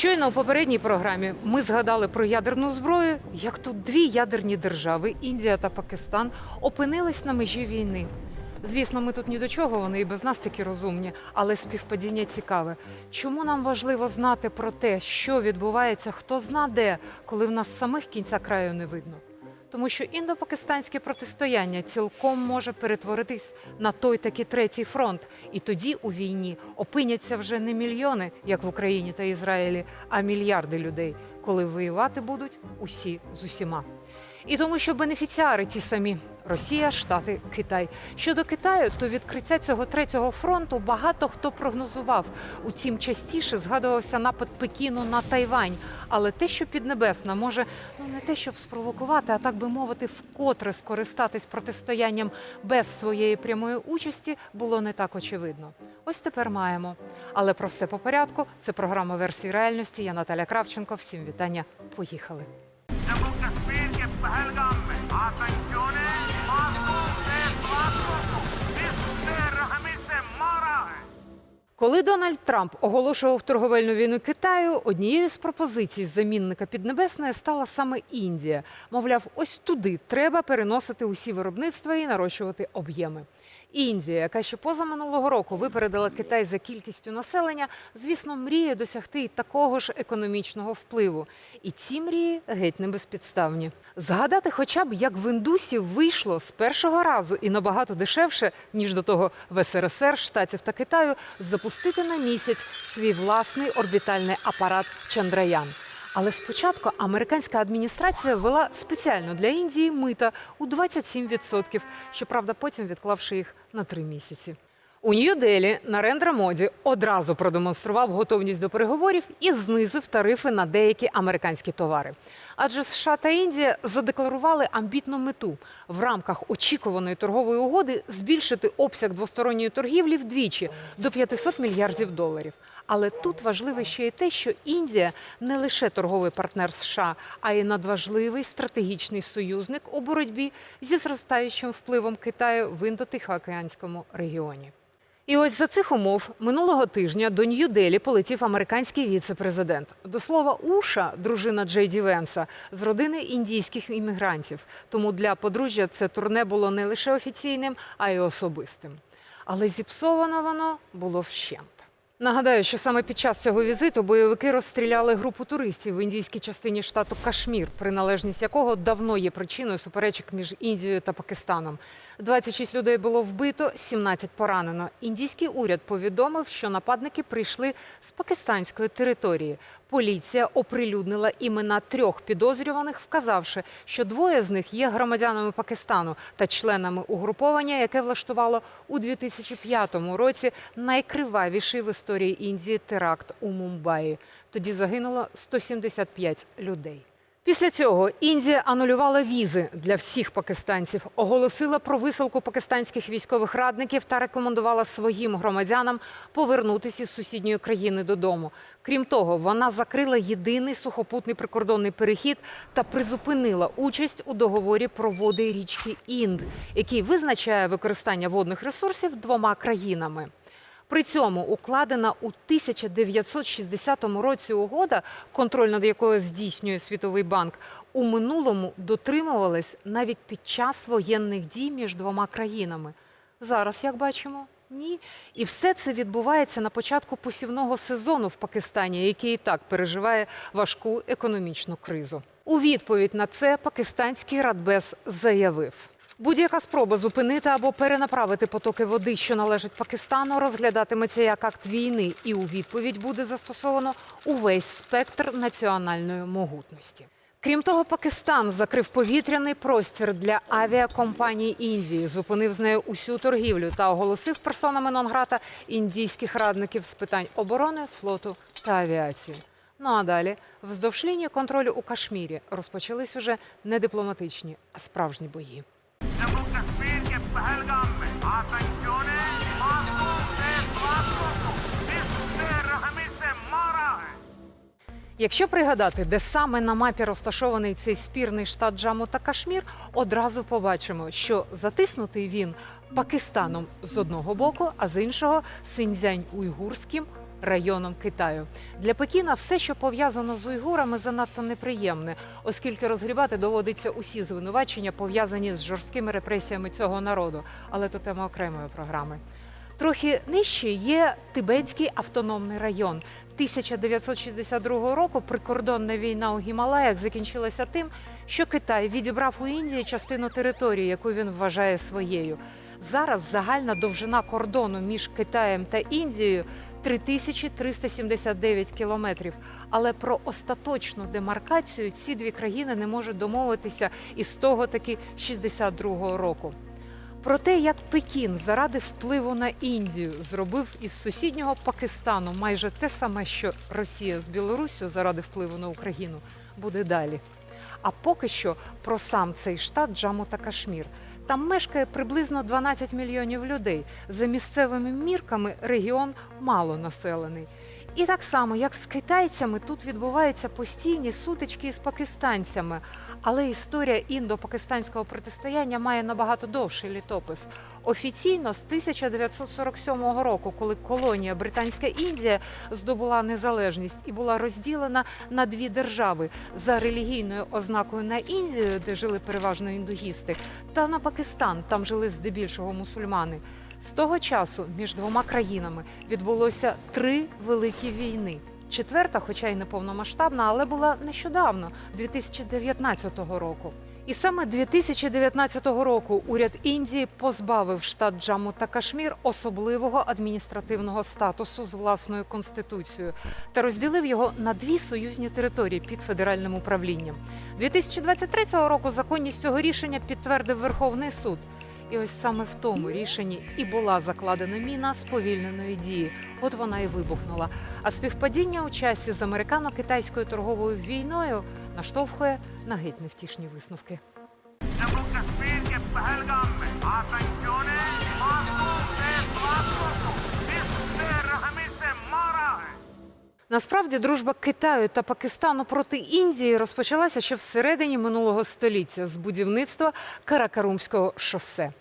Щойно у попередній програмі ми згадали про ядерну зброю, як тут дві ядерні держави Індія та Пакистан опинились на межі війни. Звісно, ми тут ні до чого, вони і без нас такі розумні, але співпадіння цікаве. Чому нам важливо знати про те, що відбувається, хто зна де, коли в нас самих кінця краю не видно? Тому що індо-пакистанське протистояння цілком може перетворитись на той таки третій фронт, і тоді у війні опиняться вже не мільйони, як в Україні та Ізраїлі, а мільярди людей, коли воювати будуть усі з усіма. І тому, що бенефіціари ті самі Росія, Штати, Китай. Щодо Китаю, то відкриття цього третього фронту багато хто прогнозував. Утім, частіше згадувався напад Пекіну на Тайвань. Але те, що Піднебесна може ну не те, щоб спровокувати, а так би мовити, вкотре скористатись протистоянням без своєї прямої участі, було не так очевидно. Ось тепер маємо. Але про все по порядку. Це програма версії реальності. Я Наталя Кравченко. Всім вітання. Поїхали. Attenzione! Коли Дональд Трамп оголошував торговельну війну Китаю, однією з пропозицій замінника Піднебесної стала саме Індія. Мовляв, ось туди треба переносити усі виробництва і нарощувати об'єми. Індія, яка ще поза минулого року випередила Китай за кількістю населення, звісно, мріє досягти такого ж економічного впливу. І ці мрії геть не безпідставні. Згадати, хоча б як в індусів вийшло з першого разу і набагато дешевше, ніж до того в СРСР, Штатів та Китаю, запустити на місяць свій власний орбітальний апарат Чандраян. Але спочатку американська адміністрація ввела спеціально для Індії мита у 27%, щоправда, потім відклавши їх на три місяці. У Нью-Делі Нарендра Моді одразу продемонстрував готовність до переговорів і знизив тарифи на деякі американські товари. Адже США та Індія задекларували амбітну мету в рамках очікуваної торгової угоди збільшити обсяг двосторонньої торгівлі вдвічі до 500 мільярдів доларів. Але тут важливо ще й те, що Індія не лише торговий партнер США, а й надважливий стратегічний союзник у боротьбі зі зростаючим впливом Китаю в індотихоокеанському регіоні. І ось за цих умов минулого тижня до Нью-Делі полетів американський віце-президент. До слова, Уша, дружина Джей Ді Венса, з родини індійських іммігрантів. Тому для подружжя це турне було не лише офіційним, а й особистим. Але зіпсовано воно було вщент. Нагадаю, що саме під час цього візиту бойовики розстріляли групу туристів в індійській частині штату Кашмір, приналежність якого давно є причиною суперечок між Індією та Пакистаном. 26 людей було вбито, 17 поранено. Індійський уряд повідомив, що нападники прийшли з пакистанської території. Поліція оприлюднила імена трьох підозрюваних, вказавши, що двоє з них є громадянами Пакистану та членами угруповання, яке влаштувало у 2005 році найкривавіший в історії Індії теракт у Мумбаї. Тоді загинуло 175 людей. Після цього Індія анулювала візи для всіх пакистанців, оголосила про висилку пакистанських військових радників та рекомендувала своїм громадянам повернутися із сусідньої країни додому. Крім того, вона закрила єдиний сухопутний прикордонний перехід та призупинила участь у договорі про води річки Інд, який визначає використання водних ресурсів двома країнами. При цьому укладена у 1960 році угода, контроль над якою здійснює Світовий банк, у минулому дотримувалась навіть під час воєнних дій між двома країнами. Зараз, як бачимо, ні. І все це відбувається на початку посівного сезону в Пакистані, який і так переживає важку економічну кризу. У відповідь на це пакистанський радбез заявив. Будь-яка спроба зупинити або перенаправити потоки води, що належать Пакистану, розглядатиметься як акт війни, і у відповідь буде застосовано увесь спектр національної могутності. Крім того, Пакистан закрив повітряний простір для авіакомпаній Індії, зупинив з нею усю торгівлю та оголосив персонами нон-грата індійських радників з питань оборони, флоту та авіації. Ну а далі, вздовж лінії контролю у Кашмірі, розпочались уже не дипломатичні, а справжні бої. Якщо пригадати, де саме на мапі розташований цей спірний штат Джаму та Кашмір, одразу побачимо, що затиснутий він Пакистаном з одного боку, а з іншого Синьцзянь уйгурським районом Китаю. Для Пекіна все, що пов'язано з уйгурами, занадто неприємне, оскільки розгрібати доводиться усі звинувачення, пов'язані з жорсткими репресіями цього народу. Але то тема окремої програми. Трохи нижче є Тибетський автономний район. 1962 року прикордонна війна у Гімалаях закінчилася тим, що Китай відібрав у Індії частину території, яку він вважає своєю. Зараз загальна довжина кордону між Китаєм та Індією 3379 кілометрів. Але про остаточну демаркацію ці дві країни не можуть домовитися із того таки 62-го року. Про те, як Пекін заради впливу на Індію зробив із сусіднього Пакистану майже те саме, що Росія з Білоруссю заради впливу на Україну, буде далі. А поки що про сам цей штат Джаму та Кашмір. Там мешкає приблизно 12 мільйонів людей. За місцевими мірками регіон малонаселений. І так само, як з китайцями, тут відбуваються постійні сутички із пакистанцями. Але історія індо-пакистанського протистояння має набагато довший літопис. Офіційно з 1947 року, коли колонія Британська Індія здобула незалежність і була розділена на дві держави за релігійною ознакою на Індію, де жили переважно індуїсти, та на Пакистан, там жили здебільшого мусульмани. З того часу між двома країнами відбулося три великі війни. Четверта, хоча й не повномасштабна, але була нещодавно, 2019 року. І саме 2019 року уряд Індії позбавив штат Джамму та Кашмір особливого адміністративного статусу з власною конституцією та розділив його на дві союзні території під федеральним управлінням. 2023 року законність цього рішення підтвердив Верховний суд. І ось саме в тому рішенні і була закладена міна сповільненої дії. От вона і вибухнула. А співпадіння у часі з американо-китайською торговою війною наштовхує на геть невтішні висновки. Насправді дружба Китаю та Пакистану проти Індії розпочалася ще всередині минулого століття з будівництва Каракарумського шосе.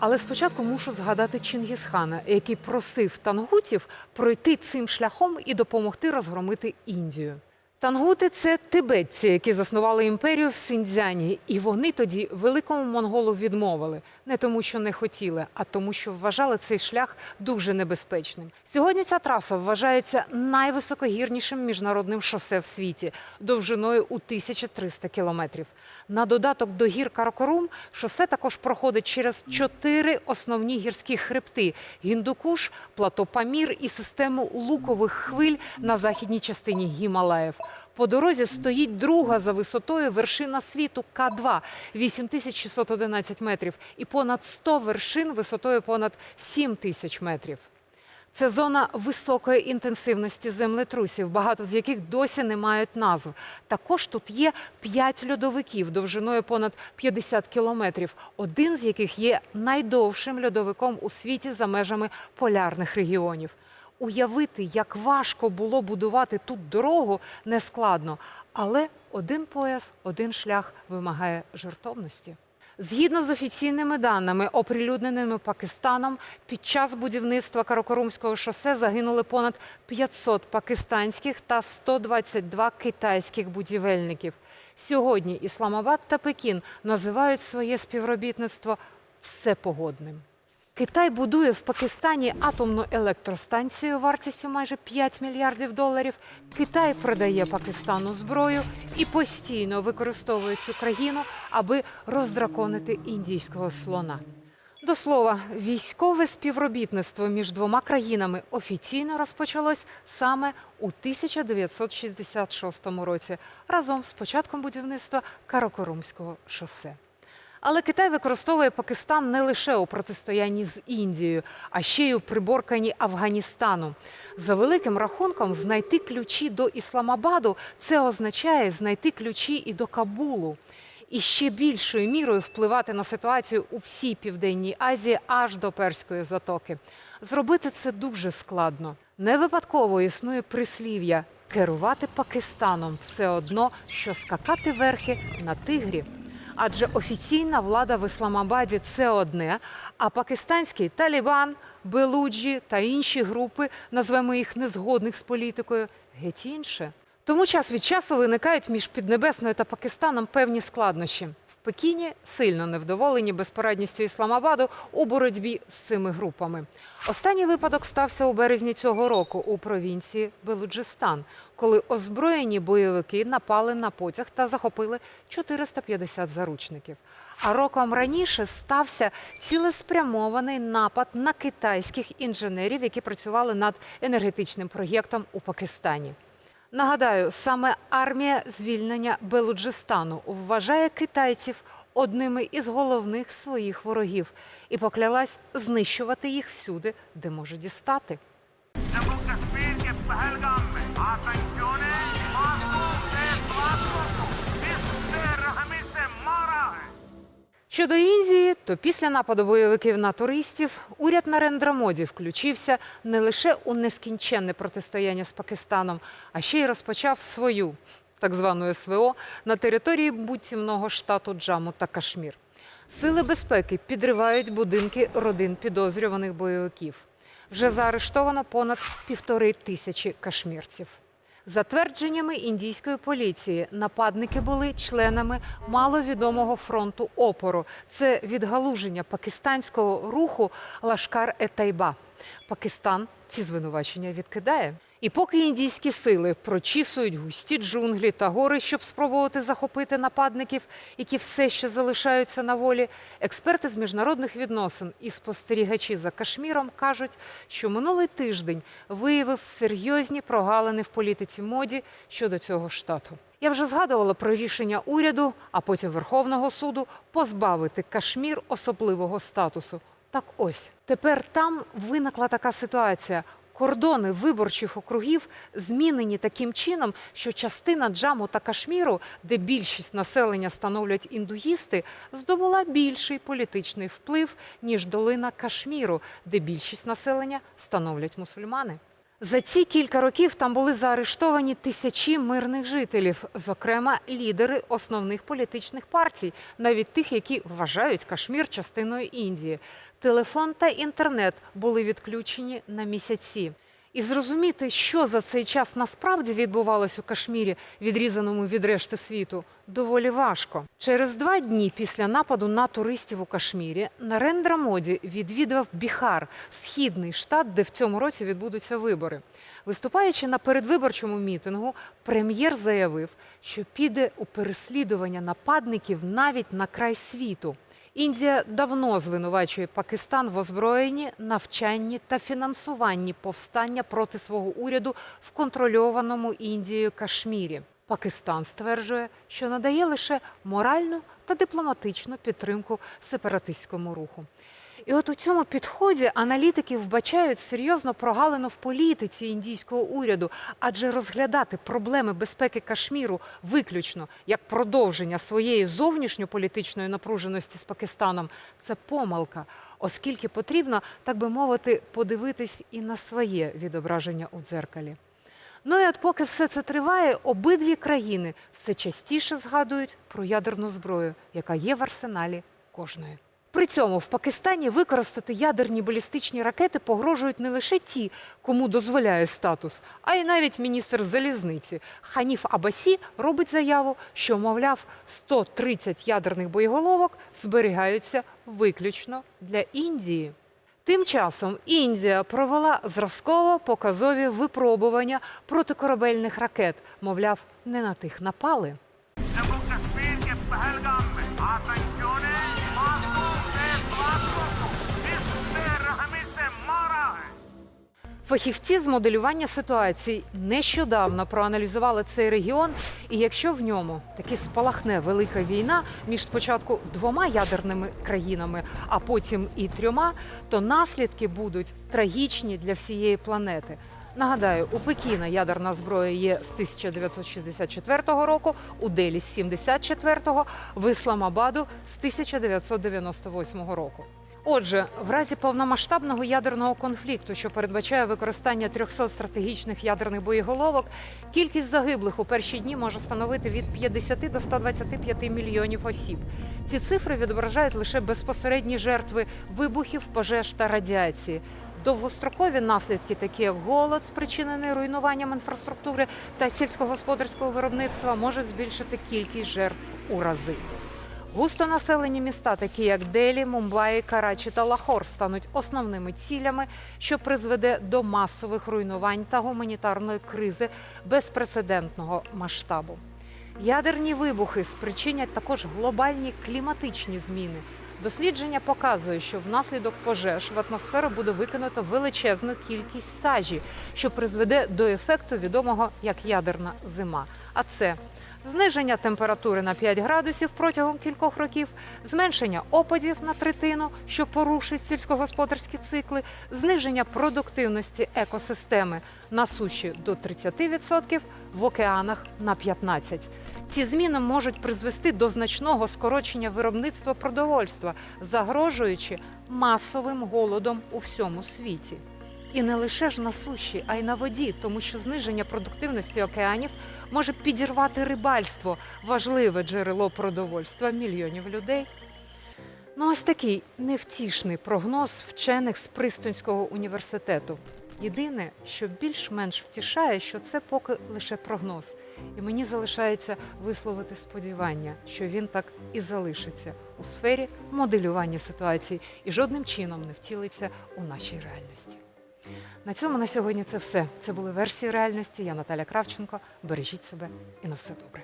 Але спочатку мушу згадати Чингісхана, який просив тангутів пройти цим шляхом і допомогти розгромити Індію. Тангути це тибетці, які заснували імперію в Синдзяні, і вони тоді великому монголу відмовили не тому, що не хотіли, а тому, що вважали цей шлях дуже небезпечним. Сьогодні ця траса вважається найвисокогірнішим міжнародним шосе в світі довжиною у 1300 кілометрів. На додаток до гір Каракорум шосе також проходить через чотири основні гірські хребти: Гіндукуш, плато Памір і систему лукових хвиль на західній частині Гімалаїв. По дорозі стоїть друга за висотою вершина світу К2 – 8611 метрів і понад 100 вершин висотою понад 7 тисяч метрів. Це зона високої інтенсивності землетрусів, багато з яких досі не мають назв. Також тут є п'ять льодовиків довжиною понад 50 кілометрів, один з яких є найдовшим льодовиком у світі за межами полярних регіонів. Уявити, як важко було будувати тут дорогу, нескладно, але один пояс, один шлях вимагає жертовності. Згідно з офіційними даними, оприлюдненими Пакистаном, під час будівництва Каракорумського шосе загинули понад 500 пакистанських та 122 китайських будівельників. Сьогодні Ісламабад та Пекін називають своє співробітництво всепогодним. Китай будує в Пакистані атомну електростанцію вартістю майже 5 мільярдів доларів. Китай продає Пакистану зброю і постійно використовує цю країну, аби роздраконити індійського слона. До слова, військове співробітництво між двома країнами офіційно розпочалось саме у 1966 році, разом з початком будівництва Каракорумського шосе. Але Китай використовує Пакистан не лише у протистоянні з Індією, а ще й у приборканні Афганістану. За великим рахунком, знайти ключі до Ісламабаду це означає знайти ключі і до Кабулу. І ще більшою мірою впливати на ситуацію у всій південній Азії аж до Перської затоки. Зробити це дуже складно. Не випадково існує прислів'я керувати Пакистаном все одно, що скакати верхи на тигрі. Адже офіційна влада в Ісламабаді це одне, а пакистанський Талібан, Белуджі та інші групи, назвемо їх незгодних з політикою, геть інше. Тому час від часу виникають між Піднебесною та Пакистаном певні складнощі. Пекіні сильно невдоволені безпорадністю Ісламабаду у боротьбі з цими групами. Останній випадок стався у березні цього року у провінції Белуджистан, коли озброєні бойовики напали на потяг та захопили 450 заручників. А роком раніше стався цілеспрямований напад на китайських інженерів, які працювали над енергетичним проєктом у Пакистані. Нагадаю, саме армія звільнення Белуджистану вважає китайців одними із головних своїх ворогів і поклялась знищувати їх всюди, де може дістати. Щодо Індії, то після нападу бойовиків на туристів уряд Нарендра Моді включився не лише у нескінченне протистояння з Пакистаном, а ще й розпочав свою так звану СВО на території буцімного штату Джаму та Кашмір. Сили безпеки підривають будинки родин підозрюваних бойовиків. Вже заарештовано понад півтори тисячі кашмірців. За твердженнями індійської поліції, нападники були членами маловідомого фронту опору. Це відгалуження пакистанського руху Лашкар-е-Тайба. Пакистан ці звинувачення відкидає. І поки індійські сили прочісують густі джунглі та гори, щоб спробувати захопити нападників, які все ще залишаються на волі, експерти з міжнародних відносин і спостерігачі за Кашміром кажуть, що минулий тиждень виявив серйозні прогалини в політиці моді щодо цього штату. Я вже згадувала про рішення уряду, а потім Верховного суду позбавити Кашмір особливого статусу. Так ось тепер там виникла така ситуація. Кордони виборчих округів змінені таким чином, що частина Джаму та Кашміру, де більшість населення становлять індуїсти, здобула більший політичний вплив ніж долина Кашміру, де більшість населення становлять мусульмани. За ці кілька років там були заарештовані тисячі мирних жителів, зокрема лідери основних політичних партій, навіть тих, які вважають Кашмір частиною Індії. Телефон та інтернет були відключені на місяці. І зрозуміти, що за цей час насправді відбувалось у Кашмірі, відрізаному від решти світу, доволі важко. Через два дні після нападу на туристів у Кашмірі Нарендра Моді відвідав Біхар, східний штат, де в цьому році відбудуться вибори. Виступаючи на передвиборчому мітингу, прем'єр заявив, що піде у переслідування нападників навіть на край світу. Індія давно звинувачує Пакистан в озброєнні, навчанні та фінансуванні повстання проти свого уряду в контрольованому Індією Кашмірі. Пакистан стверджує, що надає лише моральну та дипломатичну підтримку сепаратистському руху. І от у цьому підході аналітики вбачають серйозно прогалину в політиці індійського уряду, адже розглядати проблеми безпеки Кашміру виключно як продовження своєї зовнішньополітичної напруженості з Пакистаном це помилка, оскільки потрібно, так би мовити, подивитись і на своє відображення у дзеркалі. Ну і от поки все це триває, обидві країни все частіше згадують про ядерну зброю, яка є в арсеналі кожної. При цьому в Пакистані використати ядерні балістичні ракети погрожують не лише ті, кому дозволяє статус, а й навіть міністр залізниці Ханіф Абасі робить заяву, що, мовляв, 130 ядерних боєголовок зберігаються виключно для Індії. Тим часом Індія провела зразково-показові випробування протикорабельних ракет. Мовляв, не на тих напали. Фахівці з моделювання ситуацій нещодавно проаналізували цей регіон, і якщо в ньому таки спалахне велика війна між спочатку двома ядерними країнами, а потім і трьома, то наслідки будуть трагічні для всієї планети. Нагадаю, у Пекіна ядерна зброя є з 1964 року, у Делі з 74-го, в Ісламабаду з 1998 року. Отже, в разі повномасштабного ядерного конфлікту, що передбачає використання 300 стратегічних ядерних боєголовок, кількість загиблих у перші дні може становити від 50 до 125 мільйонів осіб. Ці цифри відображають лише безпосередні жертви вибухів, пожеж та радіації. Довгострокові наслідки, такі як голод, спричинений руйнуванням інфраструктури та сільськогосподарського виробництва, можуть збільшити кількість жертв у рази. Густонаселені міста, такі як Делі, Мумбаї, Карачі та Лахор, стануть основними цілями, що призведе до масових руйнувань та гуманітарної кризи безпрецедентного масштабу. Ядерні вибухи спричинять також глобальні кліматичні зміни. Дослідження показує, що внаслідок пожеж в атмосферу буде викинуто величезну кількість сажі, що призведе до ефекту відомого як ядерна зима. А це зниження температури на 5 градусів протягом кількох років, зменшення опадів на третину, що порушить сільськогосподарські цикли, зниження продуктивності екосистеми на суші до 30%, в океанах на 15%. Ці зміни можуть призвести до значного скорочення виробництва продовольства, загрожуючи масовим голодом у всьому світі. І не лише ж на суші, а й на воді, тому що зниження продуктивності океанів може підірвати рибальство, важливе джерело продовольства мільйонів людей. Ну, ось такий невтішний прогноз вчених з Пристинського університету. Єдине, що більш-менш втішає, що це поки лише прогноз. І мені залишається висловити сподівання, що він так і залишиться у сфері моделювання ситуації і жодним чином не втілиться у нашій реальності. На цьому на сьогодні це все. Це були версії реальності. Я Наталя Кравченко. Бережіть себе і на все добре.